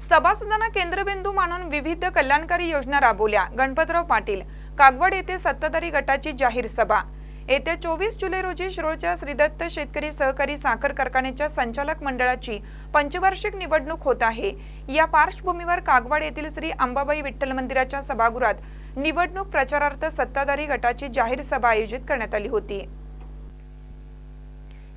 सभासदांना केंद्रबिंदू मानून विविध कल्याणकारी योजना राबवल्या. गणपतराव पाटील कागवड येथे सत्ताधारी गटाची जाहीर सभा. येत्या चोवीस जुलै रोजी शिरोळच्या श्रीदत्त शेतकरी सहकारी साखर कारखान्याच्या संचालक मंडळाची पंचवार्षिक निवडणूक होत आहे. या पार्श्वभूमीवर कागवाड येथील श्री अंबाबाई विठ्ठल मंदिराच्या सभागृहात निवडणूक प्रचारार्थ सत्ताधारी गटाची जाहीर सभा आयोजित करण्यात आली होती.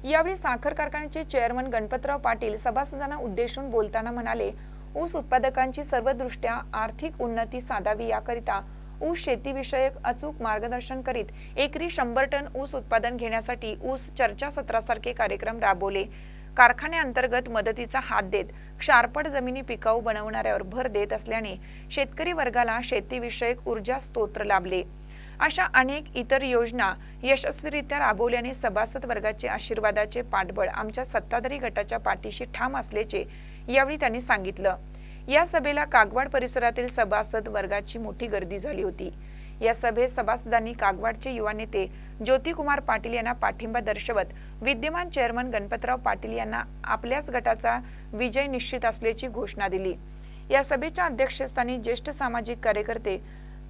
यावेळी साखर कारखान्याचे चेअरमन गणपतराव पाटील सभासदांना उद्देशून बोलताना म्हणाले ऊस उत्पादकांची सर्वदृष्ट्या आर्थिक उन्नती साधावी याकरिता ऊस शेतीविषयक अचूक मार्गदर्शन करीत एकरी शंभर टन ऊस उत्पादन घेण्यासाठी ऊस चर्चासत्रासारखे कार्यक्रम राबवले. कारखान्याअंतर्गत मदतीचा हात देत क्षारपड जमिनी पिकाऊ बनवणाऱ्यावर भर देत असल्याने शेतकरी वर्गाला शेतीविषयक ऊर्जा स्तोत्र लाभले. अशा अनेक इतर योजना यशस्वीरित्या राबवल्याने सभासद वर्गाचे आशीर्वादाचे पाठबळ आमच्या सत्ताधारी गटाच्या पाठीशी ठाम असल्याचे यावेळी त्यांनी सांगितलं. या सभेला कागवाड परिसरातील सभासद वर्गाची मोठी गर्दी झाली होती. या सभेत सभासदांनी कागवाडचे युवा नेते ज्योतिकुमार पाटील यांना पाठिंबा दर्शवत विद्यमान चेअरमन गणपतराव पाटील यांना आपल्याच गटाचा विजय निश्चित असल्याची घोषणा दिली. या सभेच्या अध्यक्षस्थानी ज्येष्ठ सामाजिक कार्यकर्ते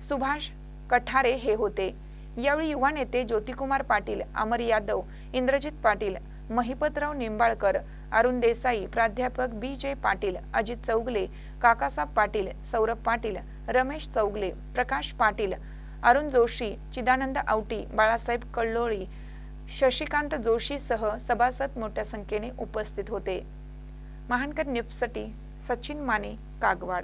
सुभाष कठारे हे होते. यावेळी युवा नेते ज्योतिकुमार पाटील अमर यादव इंद्रजित पाटील महिपतराव निंबाळकर अरुण देसाई प्राध्यापक बी जे पाटील अजित चौगले काकासाब पाटील सौरभ पाटील रमेश चौगले प्रकाश पाटील अरुण जोशी चिदानंद आवटी बाळासाहेब कल्लोळी शशिकांत जोशीसह सभासद मोठ्या संख्येने उपस्थित होते. महानकर न्यूजसाठी सचिन माने कागवाड.